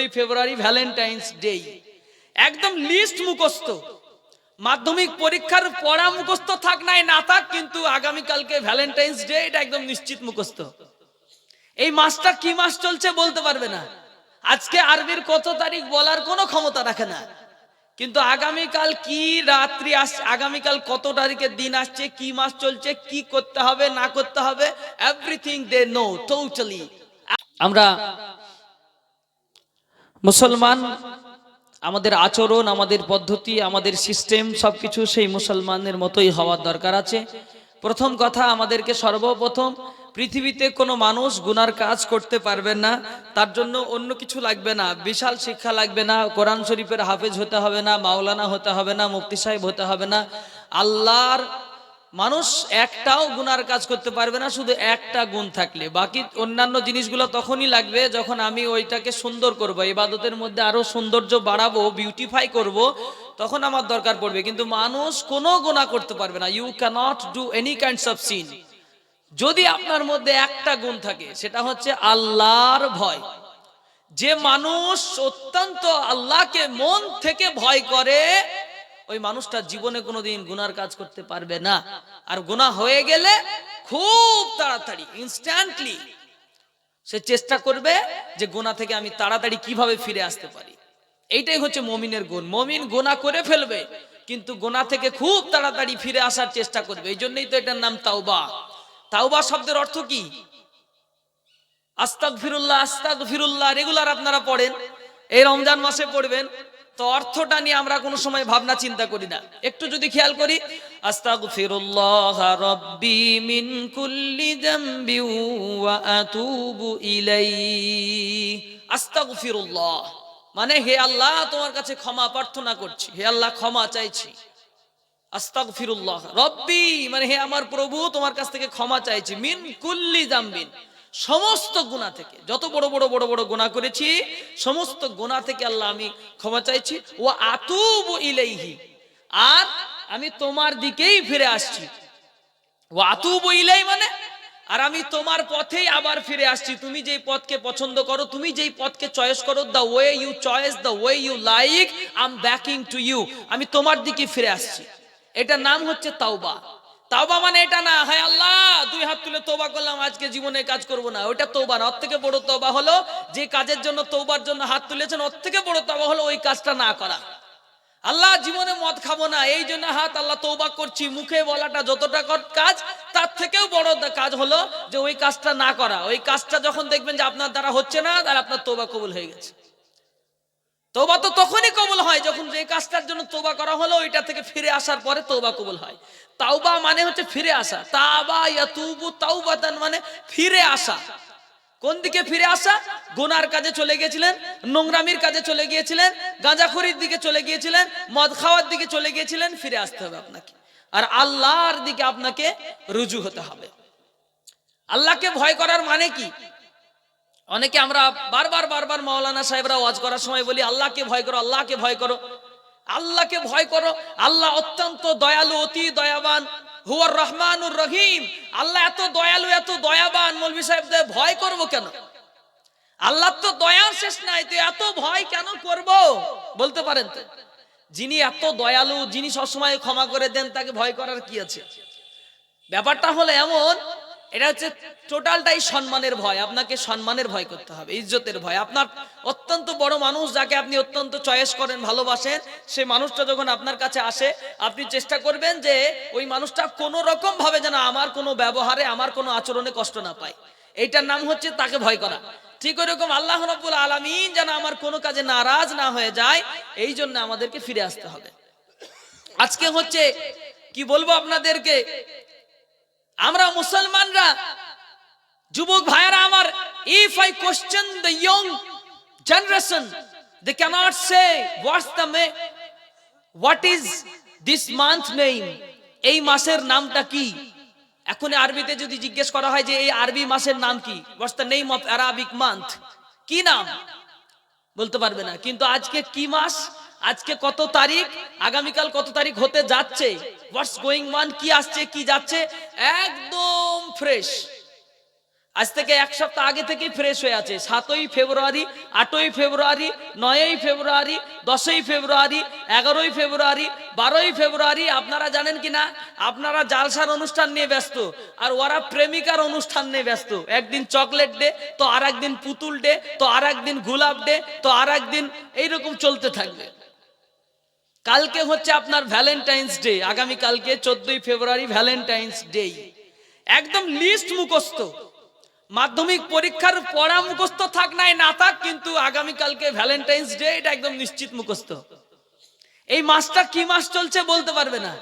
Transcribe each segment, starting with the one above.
চোদ্দই ফেব্রুয়ারি Valentine's day একদম লিস্ট মুখস্থ। মাধ্যমিক পরীক্ষার পড়া মুখস্থ থাক নাই, না থাক, কিন্তু আগামীকালকে ভ্যালেন্টাইন্স ডে, এটা একদম নিশ্চিত মুখস্থ। এই মাসটা কি মাস চলছে বলতে পারবে না। আজকে আরবির কত তারিখ বলার কোনো ক্ষমতা রাখে না। কিন্তু আগামীকাল কি রাত্রি আসছে আগামীকাল কত তারিখের দিন আসছে, কি মাস চলছে, কি করতে হবে, না করতে হবে এভরিথিং দে নো টোটালি আমরা মুসলমান, আমাদের আচরণ, আমাদের পদ্ধতি, আমাদের সিস্টেম, সবকিছু সেই মুসলমানের মতোই হওয়ার দরকার আছে। প্রথম কথা, আমাদেরকে সর্বপ্রথম পৃথিবীতে কোনো মানুষ গুনার কাজ করতে পারবেন না, তার জন্য অন্য কিছু লাগবে না। বিশাল শিক্ষা লাগবে না, কোরআন শরীফের হাফেজ হতে হবে না, মাওলানা হতে হবে না, মুফতি সাহেব হতে হবে না। আল্লাহর মানুষ একটাও গুনার কাজ করতে পারবে না, শুধু একটা গুণ থাকলে। বাকি অন্যান্য জিনিসগুলো তখনই লাগবে যখন আমি ওইটাকে সুন্দর করব, ইবাদতের মধ্যে আরও সৌন্দর্য বাড়াবো বিউটিফাই করব, তখন আমার দরকার পড়বে। কিন্তু মানুষ কোনো গুণা করতে পারবে না। You can't do any kinds of sin যদি আপনার মধ্যে একটা গুণ থাকে, সেটা হচ্ছে আল্লাহর ভয়। যে মানুষ অত্যন্ত আল্লাহকে মন থেকে ভয় করে ওই মানুষটা জীবনে কোনোদিন গুনার কাজ করতে পারবে না। আর গুনাহ হয়ে গেলে খুব তাড়াতাড়ি ইনস্ট্যান্টলি সে চেষ্টা করবে যে গোনা থেকে আমি তাড়াতাড়ি কীভাবে ফিরে আসতে পারি। এইটাই হচ্ছে মমিনের গুণ। মমিন গোনা করে ফেলবে, কিন্তু গোনা থেকে খুব তাড়াতাড়ি ফিরে আসার চেষ্টা করবে। এই জন্যই তো এটার নাম তাওবা। তাওবা শব্দের অর্থ কি? আস্তাক ফিরুল্লাহ আস্তাক ফিরুল্লাহ রেগুলার আপনারা পড়েন। এই রমজান মাসে পড়বেন। তো অর্থটা নিয়ে আমরা কোনো সময় ভাবনা চিন্তা করি না। একটু যদি খেয়াল করি মিন কুল্লি মানে হে আল্লাহ, তোমার কাছে ক্ষমা প্রার্থনা করছি। হে আল্লাহ, ক্ষমা চাইছি। আস্তাক ফিরুল্লাহ রব্বি। মানে হে আমার প্রভু, তোমার কাছ থেকে ক্ষমা চাইছি। মিন কুল্লি জাম্বিন। সমস্ত গুণা থেকে, যত বড় বড় বড় বড় গুণা করেছি, সমস্ত গুণা থেকে আল্লাহ আমি ক্ষমা চাইছি। ও আতুব ইলাইহি, আর আমি তোমার দিকেই ফিরে আসছি। ও আতুব ইলাই মানে আর আমি তোমার পথেই আবার ফিরে আসছি। তুমি যেই পথকে পছন্দ করো, তুমি যেই পথকে চয়েস করো the way you choice the way you like I am backing to you আমি তোমার দিকে ফিরে আসছি। এটার নাম হচ্ছে তাওবা। তাওবা মানে এটা না, হায় আল্লাহ, দুই হাত তুলে তোবা করলাম, আজকে জীবনে কাজ করব না। ওটা তৌবা না, ওর থেকে বড় তৌবা হলো যে কাজের জন্য তৌবার জন্য হাত তুলেছেন, ওর থেকে বড় তৌবা হলো ওই কাজটা না করা। আল্লাহ জীবনে মদ খাব না, এই জন্য হাত আল্লাহ তৌবা করছি, মুখে বলাটা যতটা কাজ, তার থেকেও বড় কাজ হলো যে ওই কাজটা না করা। ওই কাজটা যখন দেখবেন যে আপনার দ্বারা হচ্ছে না, তাহলে আপনার তৌবা কবুল হয়ে গেছে। তোবা তো তখনই কবুল হয় যখন যে কাজটার জন্য তোবা করা হলো, ওইটা থেকে ফিরে আসার পরে তোবা কবুল হয়। তাওবা মানে হচ্ছে ফিরে আসা। তাবা ইয়াতুবু তাওবাতান মানে ফিরে আসা। কোন দিকে ফিরে আসা? গুনার কাজে চলে গিয়েছিলেন, নোংরামির কাজে চলে গিয়েছিলেন গাঁজাখড়ির দিকে চলে গিয়েছিলেন, মদ খাওয়ার দিকে চলে গিয়েছিলেন, ফিরে আসতে হবে আপনাকে। আর আল্লাহর দিকে আপনাকে রুজু হতে হবে। আল্লাহকে ভয় করার মানে কি? অনেকে আমরা বারবার বারবার মাওলানা সাহেবরা ওয়াজ করার সময় বলি, আল্লাহকে ভয় করো, আল্লাহকে ভয় করো। আল্লাহকে ভয় করো, আল্লাহ অত্যন্ত দয়ালু, অতি দয়াবান, হুয়ার রহমানুর রহিম। আল্লাহ এত দয়ালু, এত দয়াবান, মৌলভী সাহেবদের ভয় করব কেন? আল্লাহ তো দয়ার শেষ নাই, তো এত ভয় কেন করব? বলতে পারেন তো? যিনি এত দয়ালু, যিনি সবসময় ক্ষমা করে দেন, তাকে ভয় করার কি আছে? ব্যাপারটা হলো এমন এটা হচ্ছে টোটালটাই সম্মানের ভয়। আপনাকে সম্মানের ভয় করতে হবে, ইজ্জতের ভয়। আপনার অত্যন্ত বড় মানুষ যাকে আপনি অত্যন্ত চয়েস করেন, ভালোবাসেন, সেই মানুষটা যখন আপনার কাছে আসে, আপনি চেষ্টা করবেন যে ওই মানুষটা কোনো রকম ভাবে যেন আমার কোনো ব্যবহারে, আমার কোনো আচরণে কষ্ট না পায়। এইটার নাম হচ্ছে তাকে ভয় করা। ঠিক ওইরকম আল্লাহ রব্বুল আলমিন যেন আমার কোনো কাজে নারাজ না হয়ে যায়, এই জন্য আমাদেরকে ফিরে আসতে হবে। আজকে হচ্ছে, কি বলব আপনাদেরকে? আমরা মুসলমানরা, যুবক ভাইয়েরা আমার if I question the young generation they can't say what's the may what is this month name এই মাসের নামটা কি? এখন আরবিতে যদি জিজ্ঞেস করা হয় যে এই আরবি মাসের নাম কি? What's the name of Arabic month কি নাম? বলতে পারবে না। কিন্তু আজকে কি মাস? আজকে কত তারিখ? আগামীকাল কত তারিখ হতে যাচ্ছে? হোয়াটস গোয়িং ওয়ান কি আসছে? কি যাচ্ছে? একদম ফ্রেশ আজ থেকে এক সপ্তাহ আগে থেকেই ফ্রেশ হয়ে আছে। সাতই ফেব্রুয়ারি, আটই ফেব্রুয়ারি, নয়ই ফেব্রুয়ারি, দশই ফেব্রুয়ারি, এগারোই ফেব্রুয়ারি, বারোই ফেব্রুয়ারি, আপনারা জানেন কি না? আপনারা জালসার অনুষ্ঠান নিয়ে ব্যস্ত, আর ওরা প্রেমিকার অনুষ্ঠান নিয়ে ব্যস্ত। একদিন চকলেট ডে তো আর একদিন পুতুল ডে তো আর একদিন গোলাপ ডে তো আর একদিন এইরকম চলতে থাকবে। কালকে হচ্ছে আপনার ভ্যালেন্টাইন্স ডে আগামী কালকে চোদ্দই ফেব্রুয়ারি ভ্যালেন্টাইন্স ডে একদম লিস্ট মুখস্থ। মাধ্যমিক পরীক্ষার পড়া মুখস্থ থাক নাই, না থাক, কিন্তু আগামী কালকে ভ্যালেন্টাইন্স ডে এটা একদম নিশ্চিত মুখস্থ। এই মাসটা কি মাস চলছে বলতে পারবে না।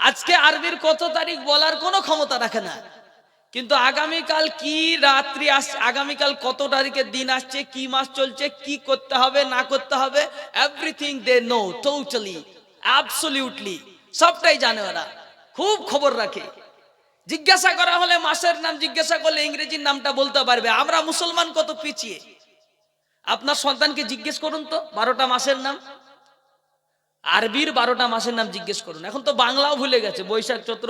আজকে আরবির কত তারিখ বলার কোনো ক্ষমতা রাখে না। কিন্তু আগামীকাল কি রাত্রি আস, আগামীকাল কত তারিখের দিন আসছে, কি মাস চলছে, কি করতে হবে, না করতে হবে everything they know totally absolutely সবটাই জানে ওরা। খুব খবর রাখে। জিজ্ঞাসা করা হলে মাসের নাম জিজ্ঞাসা করলে ইংরেজির নামটা বলতে পারবে। আমরা মুসলমান কত পিছিয়ে? আপনার সন্তানকে জিজ্ঞেস করুন তো, বারোটা মাসের নাম। আরবির বারোটা মাসের নাম জিজ্ঞেস করুন। এখন তো বাংলাও ভুলে গেছে। বৈশাখ চৈত্র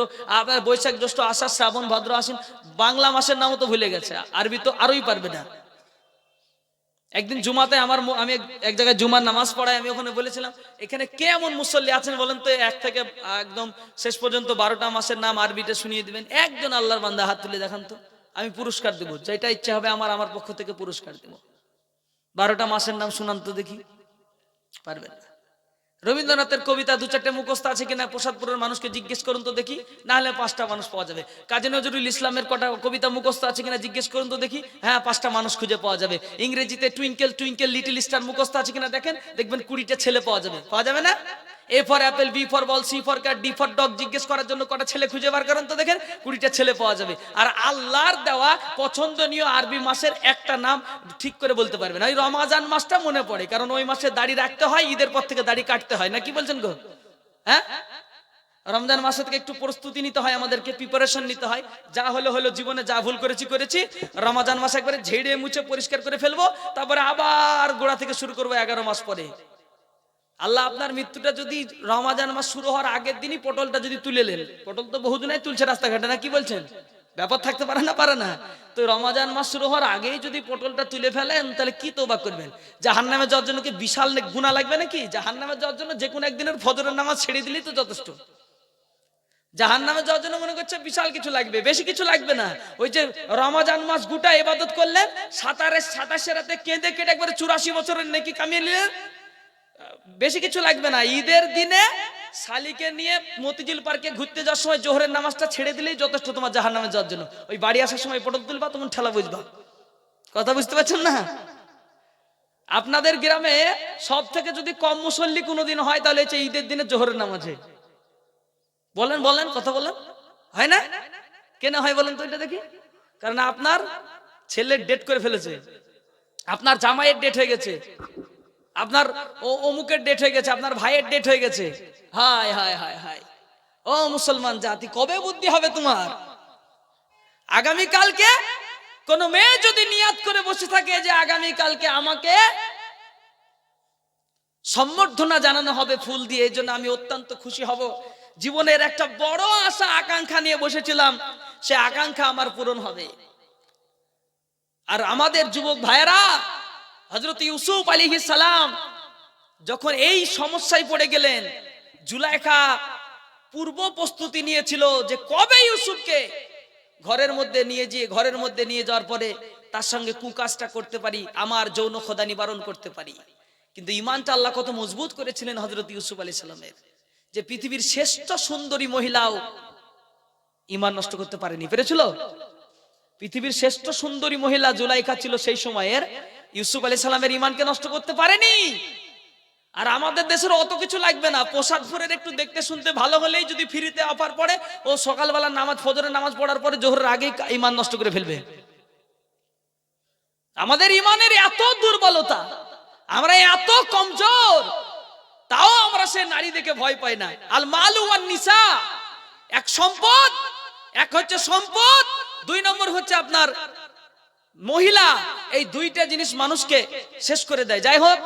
বৈশাখ জ্যৈষ্ঠ, আষাঢ়, শ্রাবণ, ভাদ্র, আশ্বিন, বাংলা মাসের নামও তো ভুলে গেছে। আরবি তো আরোই পারবে না। একদিন জুমাতে আমার আমি এক জায়গায় জুমার নামাজ পড়াই আমি ওখানে বলেছিলাম, এখানে কে এমন মুসল্লি আছেন বলেন তো? এক থেকে একদম শেষ পর্যন্ত বারোটা মাসের নাম আরবিটা শুনিয়ে দিবেন। একজন আল্লাহর বান্দা হাত তুলে দেখান তো। আমি পুরস্কার দেবো। যেটা ইচ্ছা হবে আমার আমার পক্ষ থেকে পুরস্কার দেবো। বারোটা মাসের নাম শুনান তো দেখি। পারবেন না। রবীন্দ্রনাথের কবিতা দু চারটে মুখস্থ আছে কিনা প্রসাদপুরের মানুষকে জিজ্ঞেস করুন তো দেখি না হলে পাঁচটা মানুষ পাওয়া যাবে। কাজী নজরুল ইসলামের কটা কবিতা মুখস্থ আছে কিনা জিজ্ঞেস করুন তো দেখি হ্যাঁ পাঁচটা মানুষ খুঁজে পাওয়া যাবে। ইংরেজিতে টুইঙ্কেল টুইঙ্কেল লিটিল স্টার মুখস্থ আছে কিনা দেখেন, দেখবেন কুড়িটা ছেলে পাওয়া যাবে। পাওয়া যাবে না? A for apple B for ball C for cat D for dog জিজ্ঞেস করার জন্য কটা ছেলে খুঁজে বার করেন তো দেখেন? কুড়িটা ছেলে পাওয়া যাবে। আর আল্লাহর দেওয়া পছন্দনীয় আরবি মাসের একটা নাম ঠিক করে বলতে পারবেন। ওই রমাজান মাসটা মনে পড়ে, কারণ ওই মাসে দাড়ি রাখতে হয়, ঈদের পর থেকে দাড়ি কাটতে হয়। না কি বলছেন গো? হ্যাঁ? রমজান মাসে থেকে একটু প্রস্তুতি নিতে হয়, আমাদেরকে প্রিপারেশন নিতে হয়। যা হলো হলো জীবনে যা ভুল করেছি করেছি। রমাজান মাসে একবারে ঝেড়ে মুছে পরিষ্কার করে ফেলব, তারপরে আবার গোড়া থেকে শুরু করব এগারো মাস পরে। আল্লাহ আপনার মৃত্যুটা যদি রমাজান মাস শুরু হওয়ার আগের দিনই পটলটা যদি তুলে নেন, পটল তো বহুদিনাই তুলছে রাস্তাঘাটে, না কি বলছেন? ব্যাপার থাকতে পারে না পারে না। তো রমাজান মাস শুরু হওয়ার আগেই যদি পটলটা তুলে ফেলেন, তাহলে কি তোবা করবেন? জাহান নামে যাওয়ার জন্য কি বিশাল গুণা লাগবে নাকি? জাহান নামে যাওয়ার জন্য যে কোনো একদিনের ফজরের নামাজ ছেড়ে দিলেই তো যথেষ্ট। জাহান নামে যাওয়ার জন্য মনে করছে বিশাল কিছু লাগবে, বেশি কিছু লাগবে না। ওই যে রমাজান মাস গোটা এবাদত করলেন, সাতারের সাতাশে রাতে কেঁদে কেটে একবারে চুরাশি বছরের নাকি কামিয়ে নিলেন বেশি কিছু লাগবে না। ঈদের দিনে শালিকে নিয়ে মতিঝিল পার্কে ঘুরতে যাওয়ার সময় জোহরের নামাজটা ছেড়ে দিলেই যথেষ্ট তোমার জাহান নামে যাওয়ার জন্য। ওই বাড়ি আসার সময় পটল তুলবা, তখন ঠেলা বুঝবা। কথা বুঝতে পারছেন না? আপনাদের গ্রামে সব থেকে যদি কম মুসল্লি কোনোদিন হয়, তাহলে হচ্ছে ঈদের দিনে জোহরের নামাজে। বলেন বলেন, কথা বলেন। হয় না? কেন হয় বলেন তো এটা দেখি। কারণ আপনার ছেলের ডেট করে ফেলেছে। আপনার জামাইয়ের ডেট হয়ে গেছে। আপনার ও অমুকের ডেট হয়ে গেছে, আপনার ভাইয়ের ডেট হয়ে গেছে। হায় হায় হায় হায়। ও মুসলমান জাতি, কবে বুদ্ধি হবে তোমার? আগামী কালকে কোন মেয়ে যদি নিয়াত করে বসে থাকে যে আগামী কালকে আমাকে সম্বর্ধনা জানানো হবে ফুল দিয়ে, এই জন্য আমি অত্যন্ত খুশি হব। জীবনের একটা বড় আশা, আকাঙ্ক্ষা নিয়ে বসেছিলাম, সে আকাঙ্ক্ষা আমার পূরণ হবে। আর আমাদের যুবক ভাইয়েরা হজরত ইউসুফ আলী সালাম যখন এই সমস্যায় পড়ে গেলেন, জুলাইখা পূর্ব প্রস্তুতি নিয়েছিল যে কবে ইউসুফকে ঘরের মধ্যে নিয়ে গিয়ে ঘরের মধ্যে নিয়ে যাওয়ার পরে তার সঙ্গে কুকাজটা করতে পারি, আমার যৌন খোদা নিবারণ করতে পারি। কিন্তু ইমানটা আল্লাহ কত মজবুত করেছিলেন হজরত ইউসুফ আলী সালামের, যে পৃথিবীর শ্রেষ্ঠ সুন্দরী মহিলাও ইমান নষ্ট করতে পারেনি, পেরেছিল? পৃথিবীর শ্রেষ্ঠ সুন্দরী মহিলা জুলাইখা ছিল সেই সময়ের ইউসুফ আলী সালামের ইমানকে নষ্ট করতে পারেনি। আর আমাদের দেশের অত কিছু লাগবে না। প্রসাদপুরের একটু দেখতে শুনতে ভালো হলেই যদি ফ্রিতে অফার পড়ে, ও সকালবেলা নামাজ, ফজরের নামাজ পড়ার পরে জোহরের আগেই ইমান নষ্ট করে ফেলবে। আমাদের ইমানের এত দুর্বলতা, আমরা এত কমজোর, তাও আমরা সে নারী দেখে ভয় পাই না। আল মালু আর নিসা, এক সম্পদ, এক হচ্ছে সম্পদ, দুই নম্বর হচ্ছে আপনার মহিলা এই দুইটা জিনিস মানুষকে শেষ করে দেয়। যাই হোক